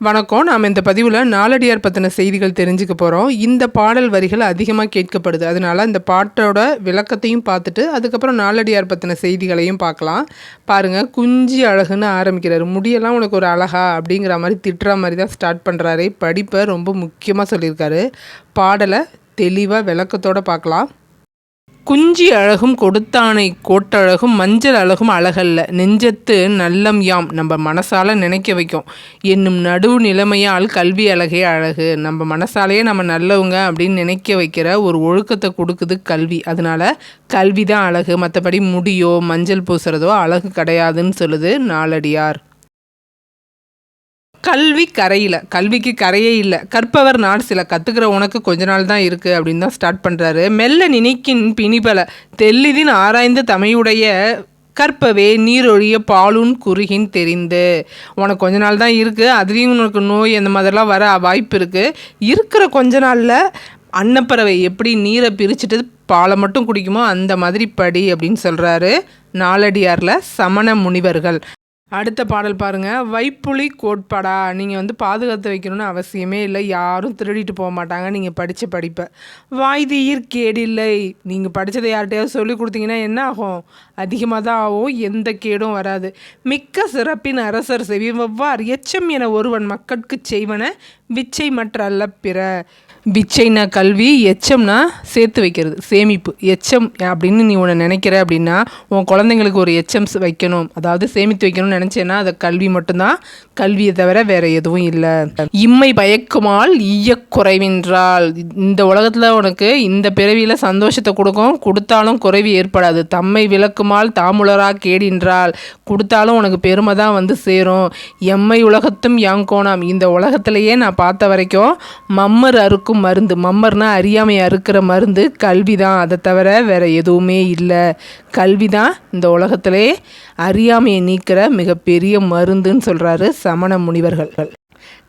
வணக்கம். நாம் இந்த பதிவில் நாலடியார் பற்றின செய்திகள் தெரிஞ்சுக்க போகிறோம் இந்த பாடல் வரிகள் அதிகமாக கேட்கப்படுது. அதனால இந்த பாட்டோட விளக்கத்தையும் பார்த்துட்டு அதுக்கப்புறம் நாலடியார் பற்றின செய்திகளையும் பார்க்கலாம். பாருங்கள் குஞ்சி அழகுன்னு ஆரம்பிக்கிறாரு. முடியெல்லாம் உனக்கு ஒரு அழகா அப்படிங்கிற மாதிரி திட்டுற மாதிரி தான் ஸ்டார்ட் பண்ணுறாரு படிப்பை ரொம்ப முக்கியமாக சொல்லியிருக்காரு. பாடலை தெளிவாக விளக்கத்தோடு பார்க்கலாம். குஞ்சி அழகும் கொடுத்தானை கோட்டழகும் மஞ்சள் அழகும் அழகல்ல. நெஞ்சத்து நல்லம் யாம் நம்ம மனசால நினைக்க வைக்கும். என்னும் நடுவு நிலைமையால் கல்வி அழகே அழகு. நம்ம மனசாலேயே நம்ம நல்லவங்க அப்படின்னு நினைக்க வைக்கிற ஒரு ஒழுக்கத்தை கொடுக்குது கல்வி. அதனால கல்வி தான் அழகு. மற்றபடி முடியோ மஞ்சள் பூசுறதோ அழகு கிடையாதுன்னு சொல்லுது நாலடியார் கல்வி கரையில் கல்விக்கு கரையே இல்லை. கற்பவர் நாடு சில கற்றுக்கிற உனக்கு கொஞ்ச நாள் தான் இருக்குது அப்படின்னு தான் ஸ்டார்ட் பண்ணுறாரு மெல்ல நினைக்கின் பிணிபல தெல்லிதின் ஆராய்ந்து தமையுடைய கற்பவே நீரொழிய பாலுன் குறுகின் தெரிந்து. உனக்கு கொஞ்ச நாள் தான் இருக்குது அதுலேயும் உனக்கு நோய் அந்த மாதிரிலாம் வர வாய்ப்பு இருக்குது இருக்கிற கொஞ்ச நாளில் அன்னப்பறவை எப்படி நீரை பிரிச்சுட்டு பாலை மட்டும் குடிக்குமோ அந்த மாதிரி படி அப்படின்னு சொல்கிறாரு நாலடியாரில் சமண முனிவர்கள். அடுத்த பாடல் பாருங்கள் வைப்புலி கோட்பாடா? நீங்கள் வந்து பாதுகாத்து வைக்கணும்னு அவசியமே இல்லை. யாரும் திருடிட்டு போக மாட்டாங்க. நீங்கள் படித்த படிப்பை. வாய்தீர் கேடில்லை. நீங்கள் படித்ததை யார்கிட்டயாவது சொல்லி கொடுத்தீங்கன்னா என்ன ஆகும்? அதிகமாக தான் ஆகும். எந்த கேடும் வராது. மிக்க சிறப்பின் அரசர் செவி. வெவ்வாறு எச்சம் என ஒருவன் மக்களுக்கு செய்வன. விச்சை மற்ற அல்ல பிற விச்சைனா கல்வி எச்சம்னா சேர்த்து வைக்கிறது சேமிப்பு. எச்சம் அப்படின்னு நீ உன்னை நினைக்கிற அப்படின்னா உன் குழந்தைங்களுக்கு ஒரு எச்சம் வைக்கணும். அதாவது சேமித்து வைக்கணும்னு நினச்சேன்னா அதை கல்வி மட்டும்தான் கல்வியை தவிர வேற எதுவும் இல்லை. இம்மை பயக்குமால் குறைவென்றால். இந்த உலகத்தில் உனக்கு இந்த பிறவியில் சந்தோஷத்தை கொடுக்கும். கொடுத்தாலும் குறைவு ஏற்படாது. தம்மை விளக்குமால் தாமுலரா கேடின்றால். கொடுத்தாலும் உனக்கு பெருமை தான் வந்து சேரும். எம்மை உலகத்தும் யாங்கோணாம் இந்த உலகத்திலேயே நான் பார்த்த வரைக்கும் மம்மர் அறுக்கும் மருந்து. மம்மர்னா அறியாமை அறுக்கிற மருந்து கல்வி தான் அதை தவிர வேறு எதுவுமே இல்லை. கல்வி தான் இந்த உலகத்திலே அறியாமையை நீக்கிற மிகப்பெரிய மருந்துன்னு சொல்கிறாரு சமண முனிவர்கள்.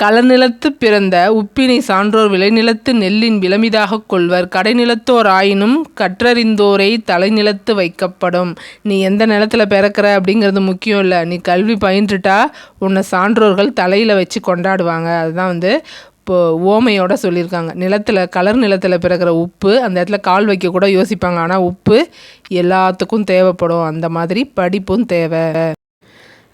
களநிலத்து பிறந்த உப்பினை சான்றோர் விளைநிலத்து நெல்லின் விளமிதாக கொள்வர். கடைநிலத்தோர் ஆயினும் கற்றறிந்தோரை தலைநிலத்து வைக்கப்படும். நீ எந்த நிலத்தில் பிறக்கிற அப்படிங்கிறது முக்கியம் இல்லை. நீ கல்வி பயின்றுட்டா உன்னை சான்றோர்கள் தலையில் வச்சு கொண்டாடுவாங்க. அதுதான் வந்து இப்போ ஓமையோட சொல்லியிருக்காங்க. நிலத்தில் கலர் நிலத்தில் பிறக்கிற உப்பு அந்த இடத்துல கால் வைக்க கூட யோசிப்பாங்க. ஆனால் உப்பு எல்லாத்துக்கும் தேவைப்படும். அந்த மாதிரி படிப்பும் தேவை.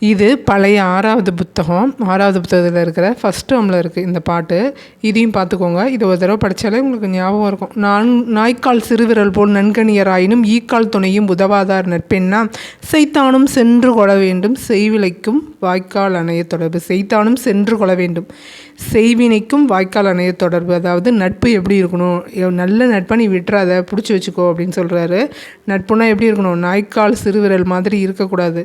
இது பழைய ஆறாவது புத்தகம். ஆறாவது புத்தகத்தில் இருக்கிற ஃபஸ்ட் டேர்மில் இருக்குது இந்த பாட்டு. இதையும் பார்த்துக்கோங்க இது ஒரு தடவை படித்தாலே உங்களுக்கு ஞாபகம் இருக்கும். நான் நாய்க்கால் சிறுவிரல் போல் நன்கணியராயினும் ஈக்கால் துணையும் உதவாதார் நட்பெண்ணா செய்தானும் சென்று கொள்ள வேண்டும். செய்விலைக்கும் வாய்க்கால் அணைய தொடர்பு. செய்தானும் சென்று கொள்ள வேண்டும். செய்வினைக்கும் வாய்க்கால் அணைய தொடர்பு அதாவது நட்பு எப்படி இருக்கணும்? நல்ல நட்பை நீ விட்டுறாத பிடிச்சி வச்சுக்கோ அப்படின்னு சொல்கிறாரு நட்புனா எப்படி இருக்கணும்? நாய்க்கால் சிறுவிரல் மாதிரி இருக்கக்கூடாது.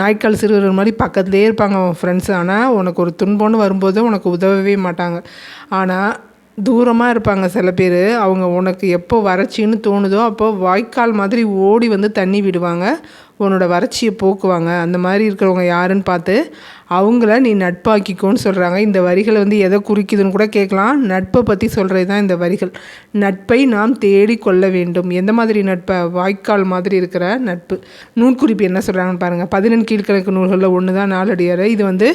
நாய்க்கால் சிறுவிரல் மாதிரி பக்கத்துலேயே இருப்பாங்க அவன் ஃப்ரெண்ட்ஸ் ஆனால் உனக்கு ஒரு துன்பம்னு வரும்போது உனக்கு உதவவே மாட்டாங்க. ஆனால் தூரமாக இருப்பாங்க சில பேர். அவங்க உனக்கு எப்போ வறட்சின்னு தோணுதோ அப்போ வாய்க்கால் மாதிரி ஓடி வந்து தண்ணி விடுவாங்க. உன்னோட வறட்சியை போக்குவாங்க. அந்த மாதிரி இருக்கிறவங்க யாருன்னு பார்த்து அவங்கள நீ நட்பாக்கிக்கோன்னு சொல்கிறாங்க இந்த வரிகளை வந்து எதை குறிக்குதுன்னு கூட கேட்கலாம். நட்பை பற்றி சொல்கிறது தான் இந்த வரிகள். நட்பை நாம் தேடிக்கொள்ள வேண்டும். எந்த மாதிரி நட்பை? வாய்க்கால் மாதிரி இருக்கிற நட்பு. நூற்குறிப்பு என்ன சொல்கிறாங்கன்னு பாருங்கள் பதினெண் கீழ்கணக்கு நூல்களில் ஒன்று தான் நாலடியார் இது வந்து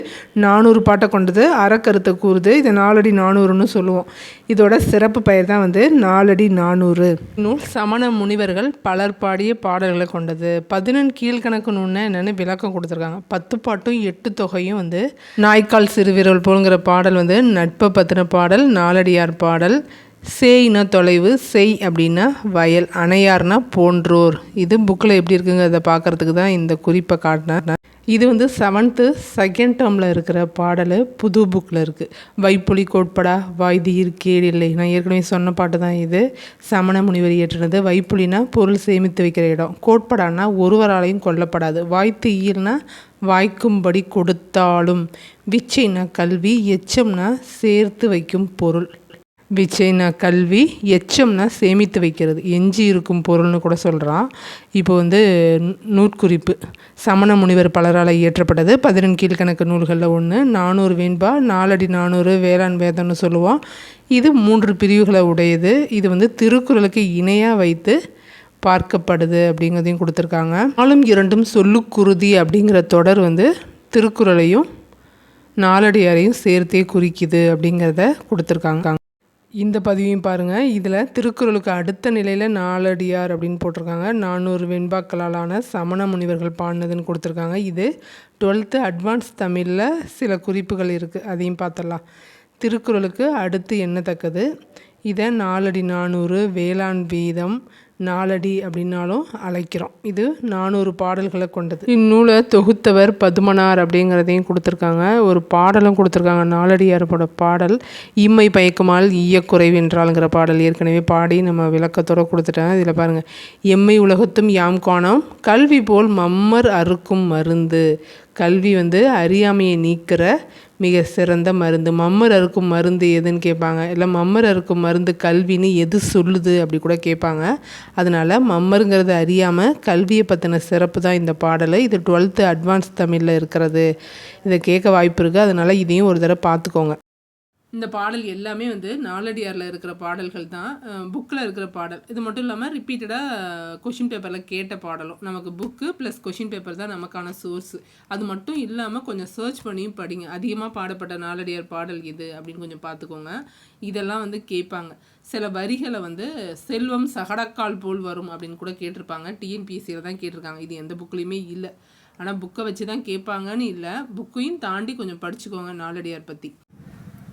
நானூறு பாட்டை கொண்டது அறக்கருத்தை கூறுது. இதை நாலடி நானூறுன்னு சொல்லுவோம். இதோட சிறப்பு பெயர் தான் வந்து நாலடி நானூறு. நூல் சமண முனிவர்கள் பலர் பாடிய பாடல்களை கொண்டது. பதினெண் கீழ்கணக்கு நூல்னா என்னென்னு விளக்கம் கொடுத்துருக்காங்க. பத்து பாட்டும் எட்டு தொகையும் வரையும் வந்து நாய்க்கால் சிறுவிரல் போலுங்கிற பாடல் வந்து நட்பை பற்றின பாடல் நாலடியார் பாடல் சேய்னா தொலைவு செய் அப்படின்னா வயல் அணையார்னா போன்றோர். இது புக்கில் எப்படி இருக்குங்கிறத அதை பார்க்குறதுக்கு தான் இந்த குறிப்பை காட்டினார். இது வந்து செவன்த்து செகண்ட் டேர்மில் இருக்கிற பாடல் புது புக்கில் இருக்குது வைப்புலி கோட்படா வாய்தீர் கேடில்லை. நான் ஏற்கனவே சொன்ன பாட்டு தான் இது. சமண முனிவர் இயற்றினது. வைப்புலினா பொருள் சேமித்து வைக்கிற இடம். கோட்படானா ஒருவராலையும் கொல்லப்படாது. வாய்த்து ஈர்னா வாய்க்கும்படி கொடுத்தாலும். விச்சைனா கல்வி எச்சம்னா சேர்த்து வைக்கும் பொருள். விச்சைனா கல்வி எச்சம்னா சேமித்து வைக்கிறது. எஞ்சி இருக்கும் பொருள்னு கூட சொல்கிறான் இப்போ வந்து நூற்குறிப்பு. சமண முனிவர் பலரால் இயற்றப்பட்டது. பதினெண் கீழ்கணக்கு நூல்களில் ஒன்று நானூறு வேண்பா நாலடி நானூறு வேளாண் வேதம்னு சொல்லுவோம் இது மூன்று பிரிவுகளை உடையது. இது வந்து திருக்குறளுக்கு இணையாக வைத்து பார்க்கப்படுது அப்படிங்கிறதையும் கொடுத்துருக்காங்க. ஆளும் இரண்டும் சொல்லுக்குருதி அப்படிங்கிற தொடர் வந்து திருக்குறளையும் நாலடியாரையும் சேர்த்தே குறிக்குது அப்படிங்கிறத கொடுத்துருக்காங்க. இந்த பதிவையும் பாருங்கள் இதில் திருக்குறளுக்கு அடுத்த நிலையில் நாலடியார் அப்படின்னு போட்டிருக்காங்க. நானூறு வெண்பாக்களாலான சமண முனிவர்கள் பாடினதுன்னு கொடுத்துருக்காங்க. இது டுவெல்த்து அட்வான்ஸ் தமிழில் சில குறிப்புகள் இருக்குது அதையும் பார்த்துடலாம் திருக்குறளுக்கு அடுத்து என்னத்தக்கது இதை நாலடி நானூறு வேளாண் வீதம் நாலடி அப்படின்னாலும் அழைக்கிறோம். இது நானூறு பாடல்களை கொண்டது. இந்நூலை தொகுத்தவர் பதுமனார் அப்படிங்கிறதையும் கொடுத்துருக்காங்க. ஒரு பாடலும் கொடுத்துருக்காங்க. நாலடியாரோட பாடல் இம்மை பயக்குமால் ஈயக்குறைவு என்றாலுங்கிற பாடல் ஏற்கனவே பாடி நம்ம விளக்கத்தோடு கொடுத்துட்டேன். இதில் பாருங்கள் எம்மை உலகத்தும் யாம் காணோம். கல்வி போல் மம்மர் அறுக்கும் மருந்து. கல்வி வந்து அறியாமையை நீக்கிற மிக சிறந்த மருந்து. மம்மர் அறுக்கும் மருந்து எதுன்னு கேட்பாங்க. இல்லை மம்மர் அறுக்கும் மருந்து கல்வின்னு எது சொல்லுது அப்படி கூட கேட்பாங்க. அதனால் மம்மருங்கிறத அறியாமல் கல்வியை பற்றின சிறப்பு தான் இந்த பாடல். இது டுவெல்த்து அட்வான்ஸ் தமிழில் இருக்கிறது. இதை கேட்க வாய்ப்பு இருக்குது அதனால் இதையும் ஒரு தடவை பார்த்துக்கோங்க. இந்த பாடல் எல்லாமே வந்து நாலடியாரில் இருக்கிற பாடல்கள் தான். புக்கில் இருக்கிற பாடல். இது மட்டும் இல்லாமல் ரிப்பீட்டடாக கொஷின் பேப்பரில் கேட்ட பாடலும். நமக்கு புக்கு ப்ளஸ் கொஷின் பேப்பர் தான் நமக்கான சோர்ஸு அது மட்டும் இல்லாமல் கொஞ்சம் சர்ச் பண்ணியும் படிங்க. அதிகமாக பாடப்பட்ட நாலடியார் பாடல் இது அப்படின்னு கொஞ்சம் பார்த்துக்கோங்க இதெல்லாம் வந்து கேட்பாங்க. சில வரிகளை வந்து செல்வம் சகடக்கால் போல் வரும் அப்படின்னு கூட கேட்டிருப்பாங்க. டிஎன்பிஎஸ்சியில் தான் கேட்டிருக்காங்க. இது எந்த புக்லேயுமே இல்லை. ஆனால் புக்கை வச்சு தான் கேட்பாங்கன்னு இல்லை. புக்கையும் தாண்டி கொஞ்சம் படிச்சுக்கோங்க நாலடியார் பற்றி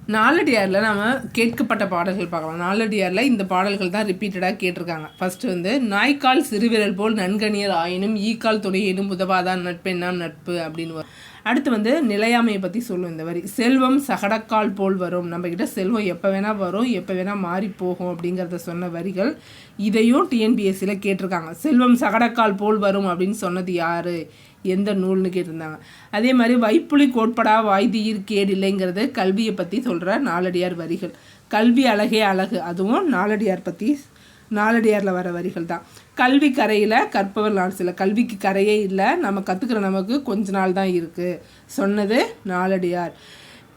நாலடியாரில் நம்ம கேட்கப்பட்ட பாடல்கள் பார்க்கலாம். நாலடியாரில் இந்த பாடல்கள் தான் ரிப்பீட்டடாக கேட்டிருக்காங்க. ஃபஸ்ட்டு வந்து நாய்க்கால் சிறுவிரல் போல் நன்கணியர் ஆயினும் ஈக்கால் துணையினும் உதவாதான் நட்பெண்ணாம் நட்பு அப்படின்னு அடுத்து வந்து நிலையாமையை பற்றி சொல்லும் இந்த வரி. செல்வம் சகடக்கால் போல் வரும். நம்மக்கிட்ட செல்வம் எப்போ வேணால் வரும் எப்போ வேணால் மாறி போகும் அப்படிங்கிறத சொன்ன வரிகள் இதையும் டிஎன்பிஎஸ்சியில் கேட்டிருக்காங்க. செல்வம் சகடக்கால் போல் வரும் அப்படின்னு சொன்னது யார்? எந்த நூல்னு கேட்டிருந்தாங்க. அதே மாதிரி வைப்புலி கோட்படா வாய்தீர் கேடில்லைங்கிறது கல்வியை பற்றி சொல்கிற நாலடியார் வரிகள். கல்வி அழகே அழகு. அதுவும் நாலடியார் பற்றி நாலடியாரில் வர வரிகள் தான். கல்வி கரையில் கற்பவர் நான் சில கல்விக்கு கரையே இல்லை. நம்ம கற்றுக்கிற நமக்கு கொஞ்ச நாள் தான் இருக்குது சொன்னது நாலடியார்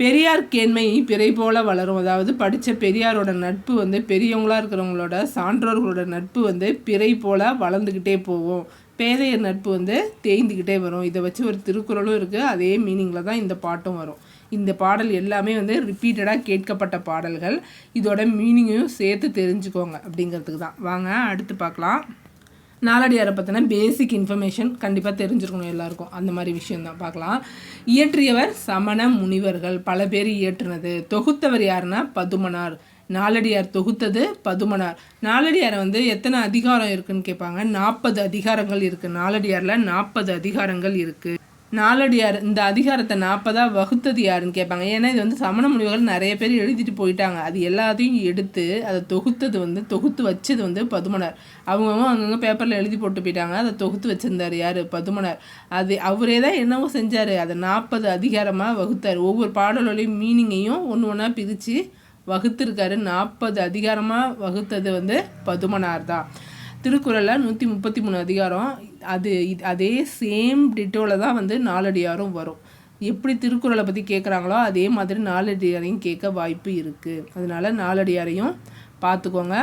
பெரியார் கேண்மை பிறை போல வளரும். அதாவது படித்த பெரியாரோட நட்பு வந்து பெரியவங்களாக இருக்கிறவங்களோட சான்றோர்களோட நட்பு வந்து பிறை போல வளர்ந்துக்கிட்டே போகும். பேதையர் நட்பு வந்து தேய்ந்துக்கிட்டே வரும். இதை வச்சு ஒரு திருக்குறளும் இருக்குது அதே மீனிங்கில் தான் இந்த பாட்டும் வரும். இந்த பாடல் எல்லாமே வந்து ரிப்பீட்டடாக கேட்கப்பட்ட பாடல்கள். இதோட மீனிங்கையும் சேர்த்து தெரிஞ்சுக்கோங்க அப்படிங்கிறதுக்கு தான். வாங்க அடுத்து பார்க்கலாம். நாலடியாரை பற்றின பேசிக் இன்ஃபர்மேஷன் கண்டிப்பாக தெரிஞ்சிருக்கணும் எல்லாருக்கும். அந்த மாதிரி விஷயந்தான் பார்க்கலாம். இயற்றியவர் சமண முனிவர்கள். பல பேர் இயற்றுனது. தொகுத்தவர் யாருன்னா? பதுமனார். நாலடியார் தொகுத்தது பதுமனார். நாலடியாரை வந்து எத்தனை அதிகாரம் இருக்குன்னு கேட்பாங்க? நாற்பது அதிகாரங்கள் இருக்குது நாலடியாரில் நாற்பது அதிகாரங்கள் இருக்குது நாலடியார் இந்த அதிகாரத்தை நாற்பதாக வகுத்தது யாருன்னு கேட்பாங்க. ஏன்னா இது வந்து சமண முடிவுகள் நிறைய பேர் எழுதிட்டு போயிட்டாங்க. அது எல்லாத்தையும் எடுத்து அதை தொகுத்தது வந்து தொகுத்து வச்சது வந்து பதுமனார். அவங்கவுங்க அங்கங்கே பேப்பரில் எழுதி போட்டு போயிட்டாங்க. அதை தொகுத்து வச்சுருந்தார் யார்? பதுமனார். அது அவரே தான் என்னவோ செஞ்சார். அதை நாற்பது அதிகாரமாக வகுத்தார். ஒவ்வொரு பாடலோடையும் மீனிங்கையும் ஒன்று ஒன்றா பிரித்து வகுத்திருக்காரு. நாற்பது அதிகாரமாக வகுத்தது வந்து பதுமனார் தான். திருக்குறளில் நூற்றி முப்பத்தி மூணு அதிகாரம் அது அதே சேம் டிட்டோவில் தான் வந்து நாலடியாரும் வரும். எப்படி திருக்குறளை பற்றி கேட்குறாங்களோ அதே மாதிரி நாலடியாரையும் கேட்க வாய்ப்பு இருக்குது அதனால் நாலடியாரையும் பார்த்துக்கோங்க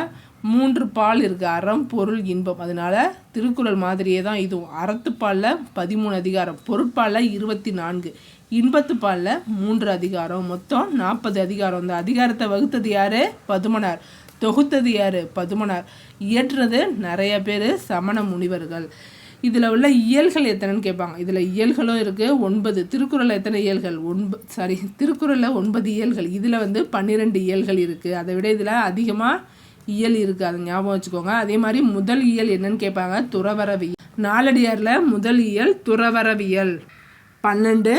மூன்று பால் இருக்குது அறம் பொருள் இன்பம். அதனால் திருக்குறள் மாதிரியே தான் இதுவும். அறத்துப்பாலில் பதிமூணு அதிகாரம் பொருட்பாலில் இருபத்தி நான்கு இன்பத்து பாலில் மூன்று அதிகாரம். மொத்தம் நாற்பது அதிகாரம். இந்த அதிகாரத்தை வகுத்தது யார்? பதுமனார். தொகுத்தது யார்? பதுமனார் இயற்றுறது நிறைய பேர் சமண முனிவர்கள். இதில் உள்ள இயல்கள் எத்தனைன்னு கேட்பாங்க. இதில் இயல்களும் இருக்குது ஒன்பது. திருக்குறளில் எத்தனை இயல்கள்? ஒன்பது சாரி திருக்குறளில் ஒன்பது இயல்கள். இதில் வந்து பன்னிரெண்டு இயல்கள் இருக்குது அதை விட இதில் அதிகமாக இயல் இருக்குது அதை ஞாபகம் வச்சுக்கோங்க. அதே மாதிரி முதல் இயல் என்னன்னு கேட்பாங்க? துறவரவியல் நாலடியாரில் முதல் இயல் துறவரவியல் பன்னெண்டு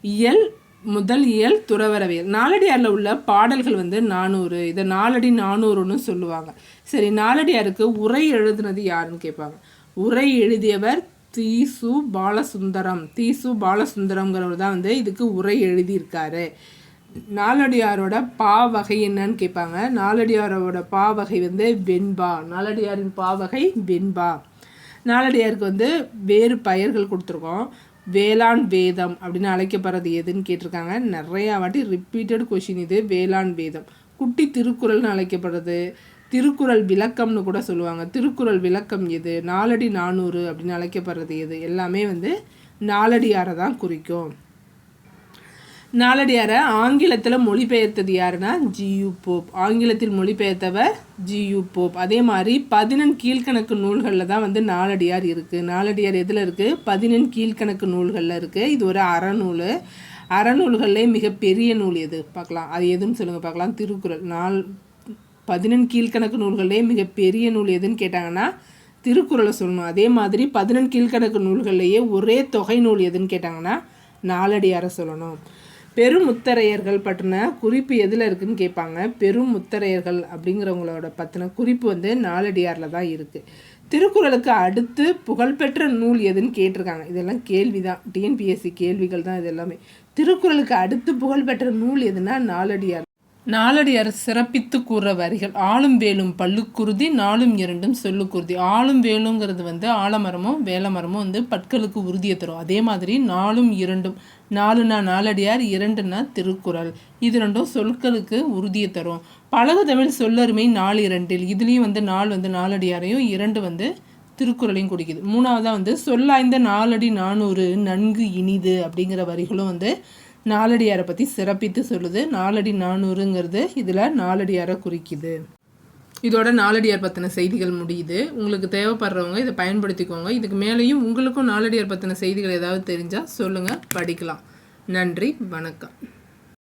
இயல் முதல் இயல் துறவரவியல். நாலடியாரில் உள்ள பாடல்கள் வந்து நானூறு. இதை நாலடி நானூறுன்னு சொல்லுவாங்க. சரி நாலடியாருக்கு உரை எழுதுனது யாருன்னு கேட்பாங்க. உரை எழுதியவர் தீசு பாலசுந்தரம். தீசு பாலசுந்தரம்ங்கிறவர் தான் வந்து இதுக்கு உரை எழுதியிருக்காரு. நாலடியாரோட பா வகை என்னன்னு கேட்பாங்க. நாலடியாரோட பா வகை வந்து வெண்பா. நாலடியாரின் பா வகை வெண்பா. நாலடியாருக்கு வந்து வேறு பெயர்கள் கொடுத்துருக்கோம். வேளாண் வேதம் அப்படின்னு அழைக்கப்படுறது எதுன்னு கேட்டிருக்காங்க. நிறையா வாட்டி ரிப்பீட்டட் கொஷின் இது வேளாண் வேதம். குட்டி திருக்குறள்னு அழைக்கப்படுறது. திருக்குறள் விளக்கம்னு கூட சொல்லுவாங்க. திருக்குறள் விளக்கம் எது? நாலடி நானூறு அப்படின்னு அழைக்கப்படுறது எது? எல்லாமே வந்து நாலடியாரை தான் குறிக்கும். நாலடியாரை ஆங்கிலத்தில் மொழிபெயர்த்தது யாருன்னா ஜியு போப். ஆங்கிலத்தில் மொழிபெயர்த்தவர் ஜியு போப். அதே மாதிரி பதினெண் கீழ்கணக்கு நூல்களில் தான் வந்து நாலடியார் இருக்குது நாலடியார் எதில் இருக்குது பதினெண் கீழ்கணக்கு நூல்களில் இருக்குது இது ஒரு அறநூல். அறநூல்களிலே மிகப்பெரிய நூல் எது? பார்க்கலாம். அது எதுன்னு சொல்லுங்கள் பார்க்கலாம். திருக்குறள். நாள் பதினெண் கீழ்கணக்கு நூல்களிலே மிகப்பெரிய நூல் எதுன்னு கேட்டாங்கன்னா திருக்குறளை சொல்லணும். அதே மாதிரி பதினெண் கீழ்கணக்கு நூல்கள்லேயே ஒரே தொகை நூல் எதுன்னு கேட்டாங்கன்னா நாலடியாரை சொல்லணும். பெருமுத்தரையர்கள் பற்றின குறிப்பு எதில் இருக்குதுன்னு கேட்பாங்க. பெருமுத்தரையர்கள் அப்படிங்கிறவங்களோட பற்றின குறிப்பு வந்து நாலடியாரில் தான் இருக்குது திருக்குறளுக்கு அடுத்து புகழ்பெற்ற நூல் எதுன்னு கேட்டிருக்காங்க. இதெல்லாம் கேள்வி தான் டிஎன்பிஎஸ்சி கேள்விகள் தான் இது எல்லாமே. திருக்குறளுக்கு அடுத்து புகழ்பெற்ற நூல் எதுனா நாலடியார் நாலடியார் சிறப்பித்து கூற வரிகள் ஆளும் வேலும் பல்லுக்குருதி நாளும் இரண்டும் சொல்லுக்குருதி ஆளும் வேலுங்கிறது வந்து ஆலமரமும் வேலமரமும் வந்து பற்களுக்கு உறுதியை தரும். அதே மாதிரி நாளும் இரண்டும் நாலுனா நாலடியார் இரண்டுனா திருக்குறள். இது ரெண்டும் சொற்களுக்கு உறுதியை தரும். பழகு தமிழ் சொல்லருமை நாலு இரண்டில். இதுலேயும் வந்து நாள் வந்து நாலடியாரையும் இரண்டு வந்து திருக்குறளையும் குடிக்குது மூணாவதாக வந்து சொல்லாய்ந்த நாலடி நானூறு நன்கு இனிது அப்படிங்கிற வரிகளும் வந்து நாலடியாரை பற்றி சிறப்பித்து சொல்லுது. நாலடி நானூறுங்கிறது இதில் நாலடியாரை குறிக்குது. இதோட நாலடியார் பற்றின செய்திகள் முடியுது. உங்களுக்கு தேவைப்படுறவங்க இதை பயன்படுத்திக்கோங்க. இதுக்கு மேலேயும் உங்களுக்கும் நாலடியார் பற்றின செய்திகள் ஏதாவது தெரிஞ்சால் சொல்லுங்கள் படிக்கலாம். நன்றி. வணக்கம்.